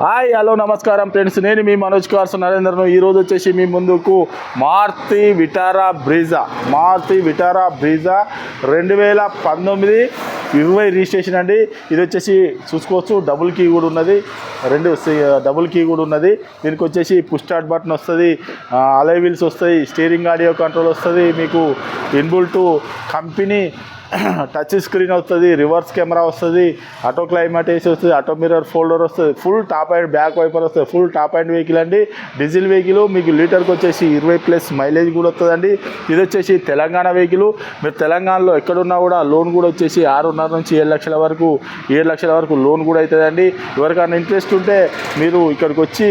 Hi hello నమస్కారం friends. నేను మీ Manoj cars నరేంద్రను. ఈరోజు వచ్చేసి మీ ముందుకు Maruti Vitara Brezza. Maruti Vitara Brezza రెండు వేల పంతొమ్మిది ఇరవై రిజిస్ట్రేషన్ అండి. ఇది వచ్చేసి చూసుకోవచ్చు. డబుల్ కీ కూడా ఉన్నది. రెండు డబుల్ కీ కూడా ఉన్నది. దీనికి వచ్చేసి పుష్ స్టార్ట్ బటన్ వస్తుంది. అలై వీల్స్ వస్తాయి. స్టీరింగ్ ఆడియో కంట్రోల్ వస్తుంది. మీకు inbuilt company touch screen వస్తుంది రివర్స్ కెమెరా వస్తుంది ఆటో క్లైమేట్ వేసి వస్తుంది ఆటో మిర్రర్ ఫోల్డర్ వస్తుంది full top and back wiper వస్తుంది ఫుల్ టాప్ అండ్ వెహికల్ అండి. డీజిల్ వెహికల్ మీకు లీటర్కి వచ్చేసి ఇరవై ప్లస్ మైలేజ్ కూడా వస్తుందండి. ఇది వచ్చేసి తెలంగాణ వెహికల్. మీరు తెలంగాణలో ఎక్కడున్నా కూడా లోన్ కూడా వచ్చేసి ఆరున్నర నుంచి ఏడు లక్షల వరకు ఏడు లక్షల వరకు లోన్ కూడా అవుతుందండి. ఎవరికైనా ఇంట్రెస్ట్ ఉంటే మీరు ఇక్కడికి వచ్చి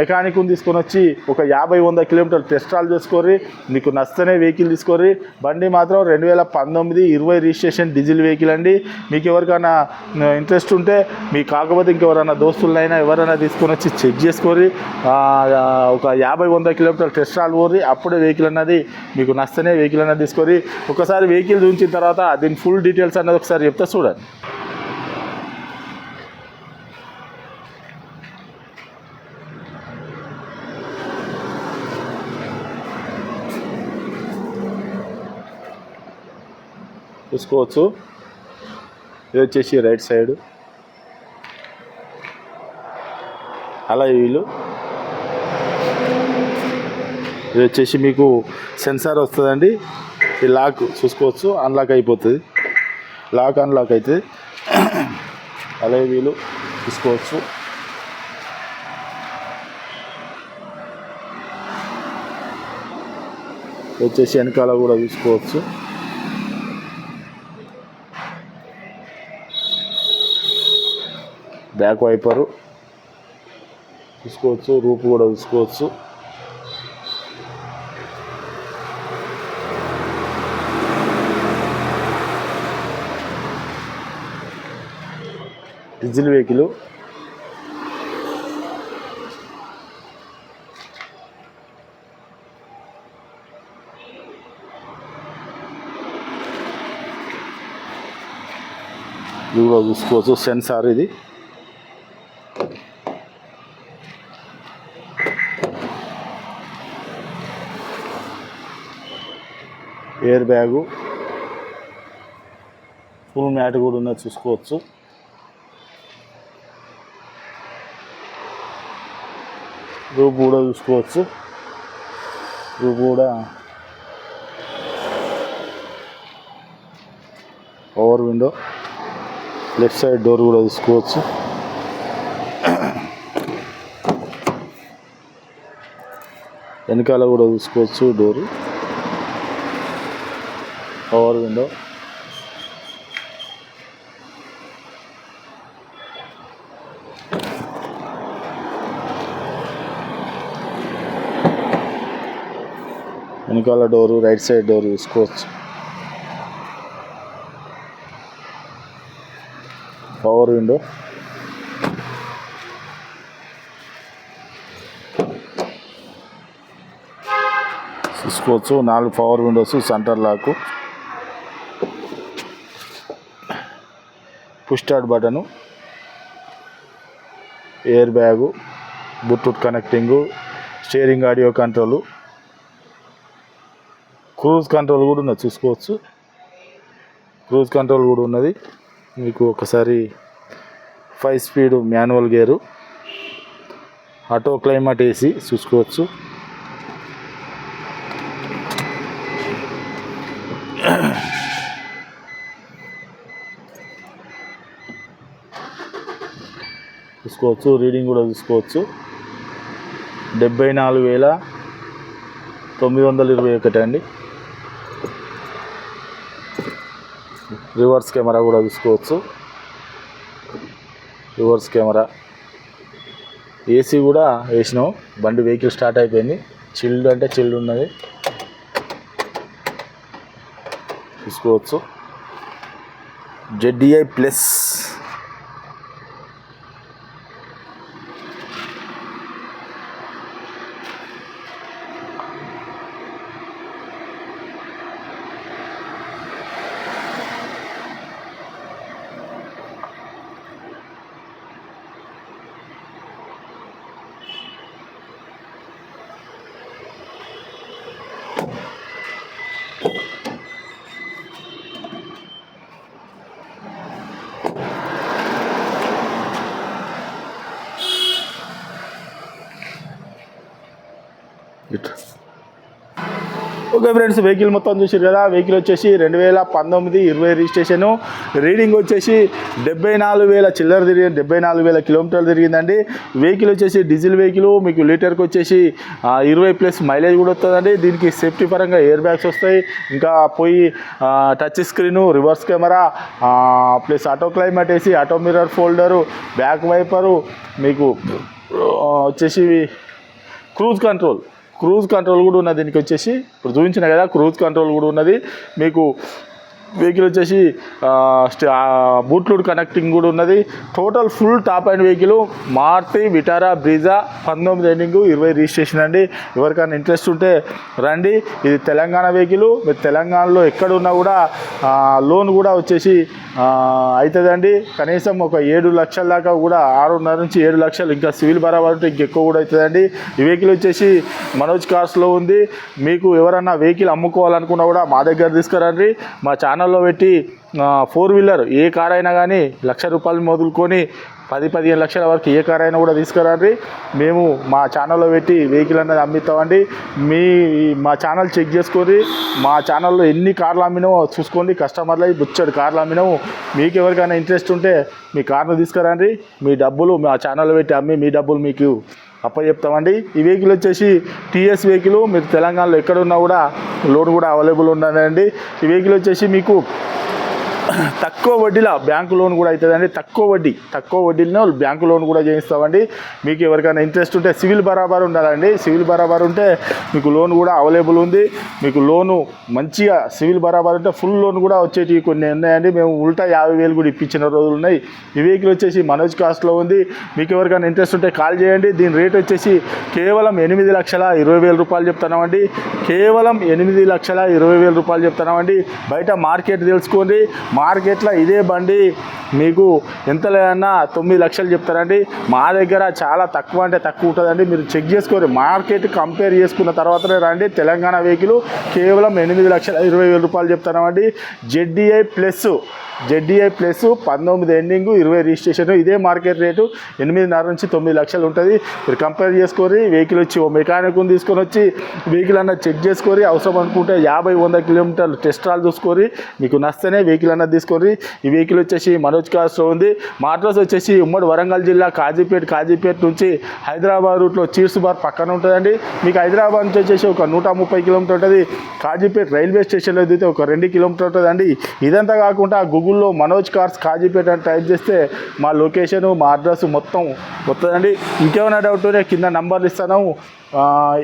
మెకానిక్ని తీసుకొని వచ్చి ఒక యాభై వంద కిలోమీటర్ టెస్ట్రాల్ చేసుకోర్రి. మీకు నచ్చనే వెహికల్ తీసుకోర్రి. బండి మాత్రం రెండు వేల పంతొమ్మిది ఇరవై రిజిస్ట్రేషన్ డీజిల్ వెహికల్ అండి. మీకు ఎవరికైనా ఇంట్రెస్ట్ ఉంటే మీ కాకపోతే ఇంకెవరైనా దోస్తులైనా ఎవరైనా తీసుకొని వచ్చి చెక్ చేసుకోరి ఒక యాభై వంద కిలోమీటర్ల టెస్ట్ రాల్ పోరి అప్పుడే వెహికల్ అన్నది మీకు నచ్చనే వెహికల్ అన్నది తీసుకొని ఒకసారి వెహికల్ చూపించిన తర్వాత దీని ఫుల్ డీటెయిల్స్ అన్నది ఒకసారి చెప్తా చూడండి. చూసుకోవచ్చు. ఇది వచ్చేసి రైట్ సైడ్. అలా వీలు. ఇది వచ్చేసి మీకు సెన్సార్ వస్తుందండి. ఈ లాక్ చూసుకోవచ్చు. అన్లాక్ అయిపోతుంది. లాక్ అన్లాక్ అవుతుంది అలాగే వీలు చూసుకోవచ్చు. వచ్చేసి వెనకాల కూడా చూసుకోవచ్చు. Back wiper. చూసుకోవచ్చు రూపు కూడా చూసుకోవచ్చు డీజిల్ వెహికల్. ఇది కూడా చూసుకోవచ్చు సెన్సార్ ఇది. Air bag. ఫుల్ మ్యాట్ కూడా ఉన్నది చూసుకోవచ్చు. రూప్ కూడా చూసుకోవచ్చు. రూప్ కూడా power window left side door కూడా చూసుకోవచ్చు. వెనకాల కూడా చూసుకోవచ్చు డోరు పవర్ విండో వెనకాల డోరు రైట్ సైడ్ డోరు చూసుకోవచ్చు పవర్ విండో చూసుకోవచ్చు నాలుగు power windows centre lock start button air bag bluetooth connecting steering audio control cruise control కూడా ఉన్నది చూసుకోవచ్చు. క్రూజ్ కంట్రోల్ కూడా ఉన్నది. మీకు ఒకసారి five speed manual gear auto climate AC చూసుకోవచ్చు. చూసుకోవచ్చు రీడింగ్ కూడా చూసుకోవచ్చు డెబ్బై నాలుగు వేల తొమ్మిది వందల ఇరవై ఒకటి అండి. రివర్స్ కెమెరా కూడా చూసుకోవచ్చు రివర్స్ కెమెరా. ఏసీ కూడా వేసినాం. బండి వెహికల్ స్టార్ట్ అయిపోయింది. చిల్డ్ అంటే చిల్డ్ ఉన్నది. చూసుకోవచ్చు జెడ్డిఐ ప్లస్ ఇట్లా ఓకే ఫ్రెండ్స్ వెహికల్ మొత్తం చూసారు కదా. వెహికల్ వచ్చేసి రెండు వేల పంతొమ్మిది ఇరవై రిజిస్ట్రేషను. రీడింగ్ వచ్చేసి డెబ్బై నాలుగు వేల చిల్లర తిరిగింది. డెబ్బై నాలుగు వేల కిలోమీటర్లు తిరిగిందండి. వెహికల్ వచ్చేసి డీజిల్ వెహికల్ మీకు లీటర్కి వచ్చేసి ఇరవై ప్లస్ మైలేజ్ కూడా వస్తుందండి. దీనికి సేఫ్టీ పరంగా ఎయిర్ బ్యాగ్స్ వస్తాయి. ఇంకా పోయి touch screen reverse camera plus auto climate వేసి auto mirror folder back wiper మీకు వచ్చేసి క్రూజ్ కంట్రోల్ క్రూజ్ కంట్రోల్ కూడా ఉన్నది దీనికి వచ్చేసి. ఇప్పుడు చూపించిన కదా క్రూజ్ కంట్రోల్ కూడా ఉన్నది. మీకు వెహికల్ వచ్చేసి బూట్లూడ్ కనెక్టింగ్ కూడా ఉన్నది. Total full top and vehicle Maruti Vitara Brezza పంతొమ్మిది ఎండింగ్ ఇరవై రిజిస్ట్రేషన్ అండి. ఎవరికైనా ఇంట్రెస్ట్ ఉంటే రండి. ఇది తెలంగాణ వెహికల్ మీరు తెలంగాణలో ఎక్కడ ఉన్నా కూడా లోన్ కూడా వచ్చేసి అవుతుందండి కనీసం ఒక ఏడు లక్షల దాకా కూడా ఆరున్నర నుంచి ఏడు లక్షలు ఇంకా సివిల్ బరాబర్ ఉంటే ఇంకెక్కువ కూడా అవుతుందండి ఈ వెహికల్ వచ్చేసి మనోజ్ కార్స్లో ఉంది. మీకు ఎవరన్నా వెహికల్ అమ్ముకోవాలనుకున్నా కూడా మా దగ్గర తీసుకురండి. మా ఛానల్లో పెట్టి ఫోర్ వీలర్ ఏ కార్ అయినా కానీ లక్ష రూపాయలు మొదలుకొని పది పదిహేను లక్షల వరకు ఏ కార్ అయినా కూడా తీసుకురండి. మేము మా ఛానల్లో పెట్టి వెహికల్ అనేది అమ్మిస్తామండి మీ మా ఛానల్ చెక్ చేసుకొని మా ఛానల్లో ఎన్ని కార్లు అమ్మినామో చూసుకోండి. కస్టమర్లు బుచ్చడు కార్లు అమ్మినాము. మీకు ఎవరికైనా ఇంట్రెస్ట్ ఉంటే మీ కార్ను తీసుకురండి. మీ డబ్బులు మా ఛానల్లో పెట్టి అమ్మి మీ డబ్బులు మీకు అప్ప చెప్తామండి ఈ వెహికల్ వచ్చేసి టీఎస్ వెహికల్ మీరు తెలంగాణలో ఎక్కడున్నా కూడా లోన్ కూడా అవైలబుల్ ఉన్నదండి ఈ వెహికల్ వచ్చేసి మీకు తక్కువ వడ్డీలో బ్యాంకు లోన్ కూడా అవుతుందండి. తక్కువ వడ్డీ తక్కువ వడ్డీలో బ్యాంకు లోన్ కూడా చేయిస్తామండి. మీకు ఎవరికైనా ఇంట్రెస్ట్ ఉంటే సివిల్ బరాబర్ ఉండాలండి. సివిల్ బరాబర్ ఉంటే మీకు లోన్ కూడా అవైలబుల్ ఉంది. మీకు లోను మంచిగా సివిల్ బరాబర్ ఉంటే ఫుల్ లోన్ కూడా వచ్చేటివి కొన్ని ఉన్నాయండి. మేము ఉల్టా యాభై వేలు కూడా ఇప్పించిన రోజులు ఉన్నాయి. ఈ వెహికల్ వచ్చేసి మనోజ్ కాస్ట్లో ఉంది. మీకు ఎవరికైనా ఇంట్రెస్ట్ ఉంటే కాల్ చేయండి. దీని రేట్ వచ్చేసి కేవలం ఎనిమిది లక్షల ఇరవై వేల రూపాయలు చెప్తున్నామండి. కేవలం ఎనిమిది లక్షల ఇరవై వేల రూపాయలు చెప్తున్నామండి. బయట మార్కెట్ తెలుసుకోండి. మార్కెట్లో ఇదే బండి మీకు ఎంత లేదన్నా తొమ్మిది లక్షలు చెప్తారండి. మా దగ్గర చాలా తక్కువ అంటే తక్కువ ఉంటుందండి. మీరు చెక్ చేసుకోరు. మార్కెట్ కంపేర్ చేసుకున్న తర్వాతనే రండి. తెలంగాణ వెహికల్ కేవలం ఎనిమిది లక్షల ఇరవై వేల రూపాయలు చెప్తామండి జెడ్డీఐ ప్లస్ జెడ్డీఐ ప్లస్ పంతొమ్మిది ఎండింగ్ ఇరవై రిజిస్ట్రేషన్. ఇదే మార్కెట్ రేటు. ఎనిమిదిన్నర నుంచి తొమ్మిది లక్షలు ఉంటుంది. మీరు కంపేర్ చేసుకొని వెహికల్ వచ్చి ఓ మెకానిక్ని తీసుకొని వచ్చి వెహికల్ అన్న చెక్ చేసుకొని అవసరం అనుకుంటే యాభై వంద కిలోమీటర్లు టెస్ట్ రాల్ చూసుకొని మీకు నస్తేనే వెహికల్ అన్నది తీసుకొని ఈ వెహికల్ వచ్చేసి మనోజ్ కార్స్లో ఉంది. మా అడ్రస్ వచ్చేసి ఉమ్మడి వరంగల్ జిల్లా కాజీపేట కాజీపేట నుంచి హైదరాబాద్ రూట్లో చీర్స్ బార్ పక్కన ఉంటుందండి. మీకు హైదరాబాద్ నుంచి వచ్చేసి ఒక నూట ముప్పై కిలోమీటర్ ఉంటుంది. కాజీపేట రైల్వే స్టేషన్లో దిగితే ఒక రెండు కిలోమీటర్ ఉంటుందండి. ఇదంతా కాకుండా గూగుల్లో మనోజ్ కార్స్ కాజీపేట అని టైప్ చేస్తే మా లొకేషను మా అడ్రస్ మొత్తం వస్తుందండి. ఇంకేమైనా డౌట్ ఉంటే కింద నంబర్లు ఇస్తాను.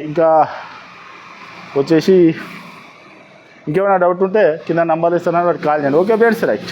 ఇంకా వచ్చేసి ఇంకేమైనా డౌట్ ఉంటే కింద నంబర్ ఇస్తాను వాటికి కాల్ చేయండి. Okay friends right